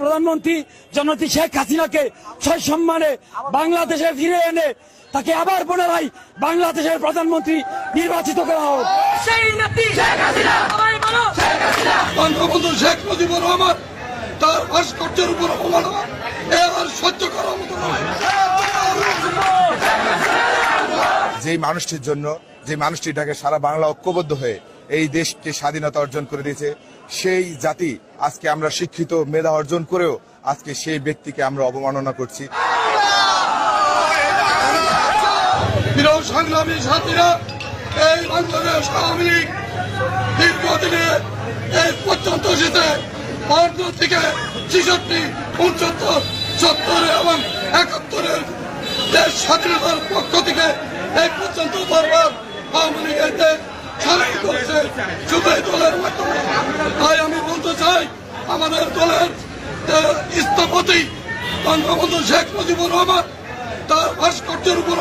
প্রধানমন্ত্রী জনতি শেখ হাসিনাকে ছয় সম্মানে বাংলাদেশে ফিরে এনে তাকে আবার পুনরায় বাংলাদেশের প্রধানমন্ত্রী নির্বাচিত করা হোক। শেখ হাসিনা। সবাই বলো। বঙ্গবন্ধু শেখ মুজিবুর রহমান তার ভাস্কর্যের উপর অবমাননা। এ আর সহ্য করার মতো নয়। যেই মানুষটির জন্য যে মানুষটিটাকে সারা বাংলা ঐক্যবদ্ধ হয়ে এই দেশকে স্বাধীনতা অর্জন করে দিয়েছে। সেই জাতি আজকে আমরা শিক্ষিত, মেধা অর্জন করেও আজকে সেই ব্যক্তিকে আমরা অবমাননা করছি। সংগ্রামী এবং একাত্তরের দেশ স্বাধীনতার পক্ষ থেকে এই পর্যন্ত বারবার এই দলের মাধ্যমে। তাই আমি বলতে চাই, আমাদের দলের স্থপতি বঙ্গবন্ধু শেখ মুজিবুর রহমান, তার ভাস্কর্যের উপর